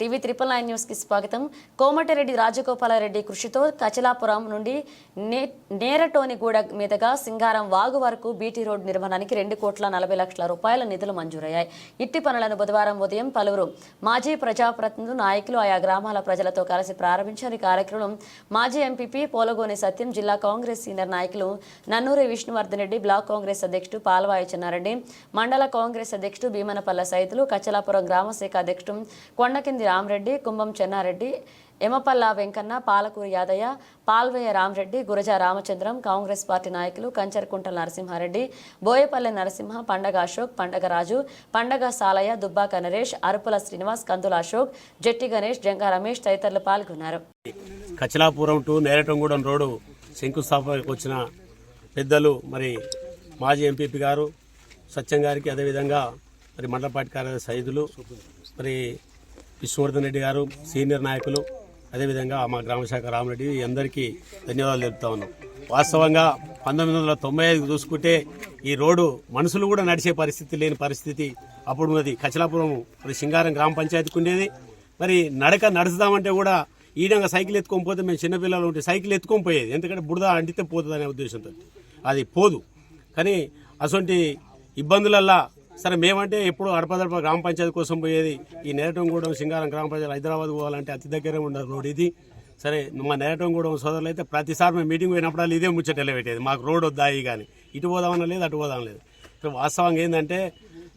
TV triple nine న్యూస్కి స్వాగతం. కోమటిరెడ్డి రాజగోపాలరెడ్డి కృషితో కచలాపురం నుండి నే నేరటోనిగూడ మీదుగా సింగారం వాగు వరకు బీటీ రోడ్ నిర్మాణానికి రెండు కోట్ల నలభై లక్షల రూపాయల నిధులు మంజూరయ్యాయి. ఇట్టి పనులను బుధవారం ఉదయం పలువురు మాజీ ప్రజాప్రతినిధులు నాయకులు ఆయా గ్రామాల ప్రజలతో కలిసి ప్రారంభించారు. ఈ కార్యక్రమం మాజీ ఎంపీపీ పోలగోని సత్యం జిల్లా కాంగ్రెస్ సీనియర్ నాయకులు నన్నూరి విష్ణువర్ధన్ రెడ్డి బ్లాక్ కాంగ్రెస్ అధ్యక్షుడు పాల్వాయి చెన్నారెడ్డి మండల కాంగ్రెస్ అధ్యక్షుడు భీమనపల్ల సైతులు కచలాపురం గ్రామ శాఖ అధ్యక్షుడు కొండకింది రామరెడ్డి కుంభం చెన్నారెడ్డి ఎమపల్ల వెంకన్న పాలకూరి యాదయ్య పాల్వయ్య రామరెడ్డి గురజ రామచంద్రం కాంగ్రెస్ పార్టీ నాయకులు కంచరకుంటల నరసింహారెడ్డి బోయపల్లె నరసింహ పండగ అశోక్ పండగ రాజు పండగ సాలయ్య దుబ్బాక నరేష్ అరుపుల శ్రీనివాస్ కందుల అశోక్ జట్టి గణేష్ జంగా రమేష్ తదితరులు పాల్గొన్నారు. కచలాపురం టు నేరటంగూడెం రోడ్డు శంకుస్థాపనకు వచ్చిన పెద్దలు మరి మాజీ ఎంపీపీ గారు సత్యం గారికి అదేవిధంగా మరి మండల పార్టీ కార్యదర్శి సైదులు మరి విష్ణువర్ధన్ రెడ్డి గారు సీనియర్ నాయకులు అదేవిధంగా మా గ్రామశాఖ రామరెడ్డి అందరికీ ధన్యవాదాలు తెలుపుతా ఉన్నాం. వాస్తవంగా పంతొమ్మిది వందల తొంభై ఐదు చూసుకుంటే ఈ రోడ్డు మనుషులు కూడా నడిచే పరిస్థితి లేని పరిస్థితి అప్పుడు మరి కచలాపురం మరి సింగారం గ్రామ పంచాయతీకి ఉండేది. మరి నడక నడుచుదామంటే కూడా ఈడంగా సైకిల్ ఎత్తుకొని పోతే మేము చిన్నపిల్లలు ఉంటే సైకిల్ ఎత్తుకొని పోయేది. ఎందుకంటే బుడద అంటితే పోతుంది అనే ఉద్దేశంతో. అది పోదు. కానీ అటువంటి ఇబ్బందులల్లా సరే మేమంటే ఎప్పుడు అడపదడప గ్రామ పంచాయతీ కోసం పోయేది. ఈ నేరటంగూడెం సింగారం గ్రామ పంచాయతీ హైదరాబాద్ పోవాలంటే అతి దగ్గరే ఉండదు రోడ్ ఇది. సరే మా నేరటంగూడెం సోదరులు అయితే ప్రతిసారి మేము మీటింగ్ పోయినప్పుడు ఇదే ముచ్చట పెట్టేది మాకు రోడ్ వద్దా కానీ ఇటు పోదామని లేదు అటు పోదామని లేదు. సో వాస్తవంగా ఏంటంటే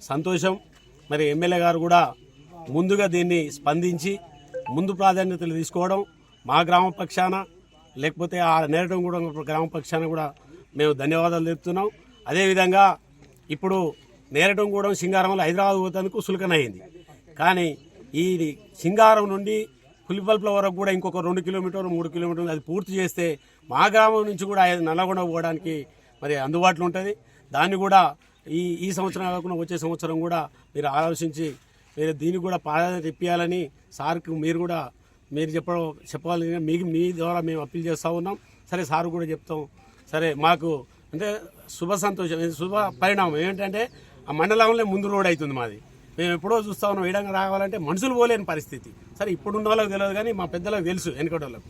సంతోషం. మరి ఎమ్మెల్యే గారు కూడా ముందుగా దీన్ని స్పందించి ముందు ప్రాధాన్యతలు తీసుకోవడం మా గ్రామ పక్షాన లేకపోతే ఆ నేరటం కూడా గ్రామ పక్షాన కూడా మేము ధన్యవాదాలు తెలుపుతున్నాం. అదేవిధంగా ఇప్పుడు నేరటం కూడా సింగారంలో హైదరాబాద్ పోతానికి సులకనయ్యింది కానీ ఈ సింగారం నుండి పులిపల్పుల వరకు కూడా ఇంకొక రెండు కిలోమీటర్లు మూడు కిలోమీటర్లు అది పూర్తి చేస్తే మా గ్రామం నుంచి కూడా నల్లగొండ పోవడానికి మరి అందుబాటులో ఉంటుంది. దాన్ని కూడా ఈ ఈ సంవత్సరం కాకుండా వచ్చే సంవత్సరం కూడా మీరు ఆలోచించి మీరు దీనికి కూడా ప్రాధాన్యత ఇప్పించాలని సార్కి మీరు కూడా మీరు చెప్పడం చెప్పాలని మీకు మీ ద్వారా మేము అప్పీల్ చేస్తూ ఉన్నాం. సరే సార్ కూడా చెప్తాం. సరే మాకు అంటే శుభ సంతోషం శుభ పరిణామం ఏంటంటే ఆ మండలంలో ముందు రోడ్ అవుతుంది మాది. మేము ఎప్పుడో చూస్తా ఉన్నాం ఈడంగా రావాలంటే మనుషులు పోలేని పరిస్థితి. సరే ఇప్పుడున్న వాళ్ళకి తెలియదు కానీ మా పెద్దలకు తెలుసు వెనుకటి వాళ్ళకు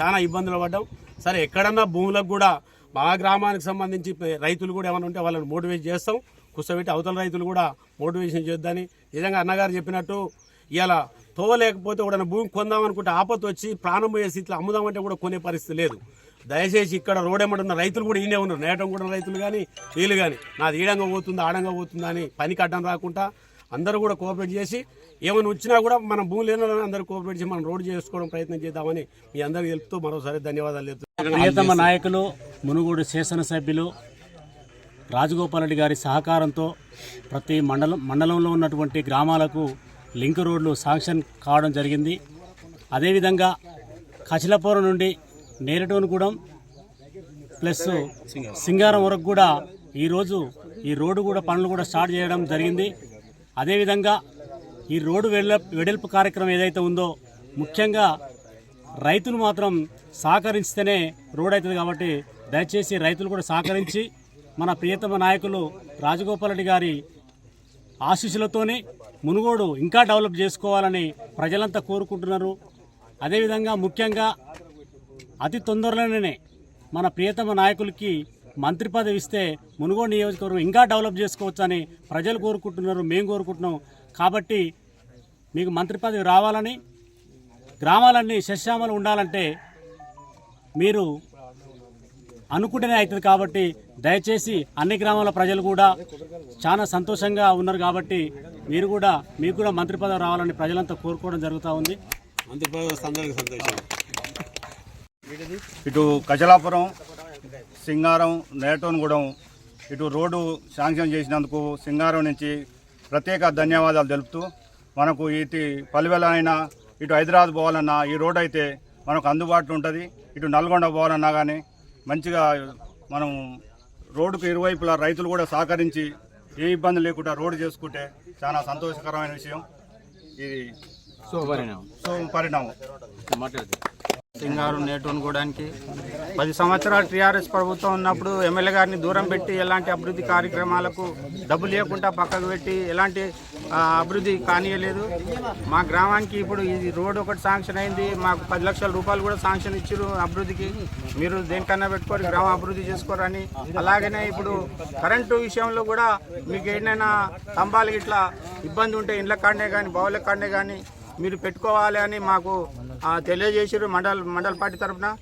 చాలా ఇబ్బందులు పడ్డాం. సరే ఎక్కడన్నా భూములకు కూడా మా గ్రామానికి సంబంధించి రైతులు కూడా ఏమైనా ఉంటే వాళ్ళని మోటివేట్ చేస్తాం. కూర్చోబెట్టి అవతల రైతులు కూడా మోటివేషన్ చేద్దని. నిజంగా అన్నగారు చెప్పినట్టు ఇలా తోవలేకపోతే కూడా భూమి కొందామనుకుంటే ఆపత్తు వచ్చి ప్రాణం పోయే స్థితిలో అమ్ముదామంటే కూడా కొనే పరిస్థితి లేదు. దయచేసి ఇక్కడ రోడ్ ఉన్న రైతులు కూడా ఈయనే ఉన్నారు. నేటం కూడా రైతులు కానీ వీళ్ళు కానీ నాది ఈడంగా పోతుందా ఆడంగా పోతుందా అని పనికి అడ్డం రాకుండా అందరూ కూడా కోఆపరేట్ చేసి ఏమైనా వచ్చినా కూడా మనం భూమి లేని అందరూ కోఆపరేట్ చేసి మనం రోడ్డు చేసుకోవడం ప్రయత్నం చేద్దామని మీ అందరికీ తెలుపుతూ మరోసారి ధన్యవాదాలు తెలుపుతాం ప్రియతమ నాయకులు మునుగోడు శాసనసభ్యులు రాజగోపాల్ రెడ్డి గారి సహకారంతో ప్రతి మండలం మండలంలో ఉన్నటువంటి గ్రామాలకు లింక్ రోడ్లు శాంక్షన్ కావడం జరిగింది. అదేవిధంగా కచిలపురం నుండి నేరటోనుగూడెం ప్లస్ సింగారం వరకు కూడా ఈరోజు ఈ రోడ్డు కూడా పనులు కూడా స్టార్ట్ చేయడం జరిగింది. అదేవిధంగా ఈ రోడ్డు వెడల వెడల్పు కార్యక్రమం ఏదైతే ఉందో ముఖ్యంగా రైతులు మాత్రం సహకరిస్తేనే రోడ్ అవుతుంది కాబట్టి దయచేసి రైతులు కూడా సహకరించి మన ప్రియతమ నాయకులు రాజగోపాల్ రెడ్డి గారి ఆశీస్సులతోనే మునుగోడు ఇంకా డెవలప్ చేసుకోవాలని ప్రజలంతా కోరుకుంటున్నారు. అదేవిధంగా ముఖ్యంగా అతి తొందరలోనే మన ప్రియతమ నాయకులకి మంత్రి పదవి ఇస్తే మునుగోడు నియోజకవర్గం ఇంకా డెవలప్ చేసుకోవచ్చని ప్రజలు కోరుకుంటున్నారు మేము కోరుకుంటున్నాం. కాబట్టి మీకు మంత్రి పదవి రావాలని గ్రామాలన్నీ శశ్యామలు ఉండాలంటే మీరు అనుకుంటేనే అవుతుంది కాబట్టి దయచేసి అన్ని గ్రామాల ప్రజలు కూడా చాలా సంతోషంగా ఉన్నారు కాబట్టి మీరు కూడా మీకు కూడా మంత్రి పదవి రావాలని ప్రజలంతా కోరుకోవడం జరుగుతూ ఉంది. మంత్రి పదవి సంతోషం. ఇటు కచలాపురం సింగారం నేటోన్గూడెం ఇటు రోడ్డు శాంక్షన్ చేసినందుకు సింగారం నుంచి ప్రత్యేక ధన్యవాదాలు తెలుపుతూ మనకు ఇటు అయినా ఇటు హైదరాబాద్ పోవాలన్నా ఈ రోడ్ అయితే మనకు అందుబాటులో ఉంటుంది. ఇటు నల్గొండ పోవాలన్నా కానీ మంచిగా మనం రోడ్డుకు ఇరువైపులా రైతులు కూడా సహకరించి ఏ ఇబ్బంది లేకుండా రోడ్డు చేసుకుంటే చాలా సంతోషకరమైన విషయం. ఇది శుభపరిణామం సో పరిణామం సింగారు నేటోన్గూడానికి పది సంవత్సరాలు టీఆర్ఎస్ ప్రభుత్వం ఉన్నప్పుడు ఎమ్మెల్యే గారిని దూరం పెట్టి ఎలాంటి అభివృద్ధి కార్యక్రమాలకు డబ్బు లేకుండా పక్కకు పెట్టి ఎలాంటి అభివృద్ధి కానియలేదు. మా గ్రామానికి ఇప్పుడు ఇది రోడ్ ఒకటి శాంక్షన్ అయింది. మాకు పది లక్షల రూపాయలు కూడా శాంక్షన్ ఇచ్చారు అభివృద్ధికి. మీరు దేనికన్నా పెట్టుకోరు గ్రామం అభివృద్ధి చేసుకోరని. అలాగనే ఇప్పుడు కరెంటు విషయంలో కూడా మీకు ఏదైనా స్తంభాలు ఇట్లా ఇబ్బంది ఉంటే ఇండ్ల కాడనే కానీ బావుల కాడనే కానీ మీరు పెట్టుకోవాలి అని మాకు తెలియజేసారు మండల్ మండల్ పార్టీ తరఫున.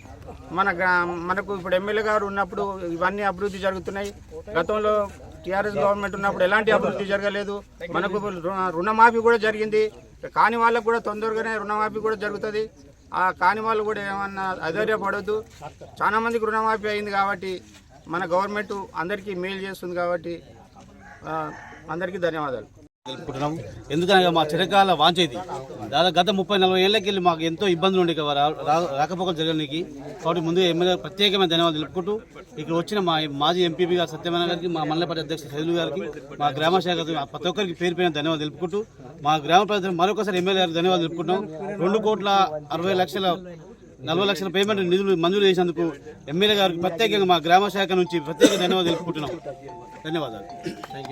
మన గ్రా- మనకు ఇప్పుడు ఎమ్మెల్యే గారు ఉన్నప్పుడు ఇవన్నీ అభివృద్ధి జరుగుతున్నాయి. గతంలో టీఆర్ఎస్ గవర్నమెంట్ ఉన్నప్పుడు ఎలాంటి అభివృద్ధి జరగలేదు. మనకు రు- రుణమాఫీ కూడా జరిగింది. కాని వాళ్ళకు కూడా తొందరగానే రుణమాఫీ కూడా జరుగుతుంది. ఆ కాని వాళ్ళు కూడా ఏమన్నా అధైర్యపడొద్దు. చాలా మందికి రుణమాఫీ అయింది కాబట్టి మన గవర్నమెంట్ అందరికీ మేలు చేస్తుంది కాబట్టి అందరికీ ధన్యవాదాలు. తెలుపుకుంటున్నాం ఎందుకనగా మా చిరకాల వాంచేది దాదాపు గత ముప్పై నలభై ఏళ్ళకి వెళ్ళి మాకు ఎంతో ఇబ్బందులు ఉండే రాకపోకలు జరగడానికి కాబట్టి ముందుగా ఎమ్మెల్యే ప్రత్యేకమైన ధన్యవాదాలు తెలుపుకుంటూ ఇక్కడ వచ్చిన మా మాజీ ఎంపీపీ గారు సత్యనారాయణ గారికి మా మల్లెపల్లి అధ్యక్షుడు సైదులు గారికి మా గ్రామ శాఖ ప్రతి ఒక్కరికి పేరు పైన ధన్యవాదాలు తెలుపుకుంటూ మా గ్రామ ప్రజలు మరొకసారి ఎమ్మెల్యే గారికి ధన్యవాదాలు తెలుపుకుంటాం రెండు కోట్ల అరవై లక్షల నలభై లక్షల పేమెంట్ నిధులు మంజూరు చేసినందుకు ఎమ్మెల్యే గారికి ప్రత్యేకంగా మా గ్రామ శాఖ నుంచి ప్రత్యేక ధన్యవాదాలు తెలుపుకుంటున్నాం. ధన్యవాదాలు.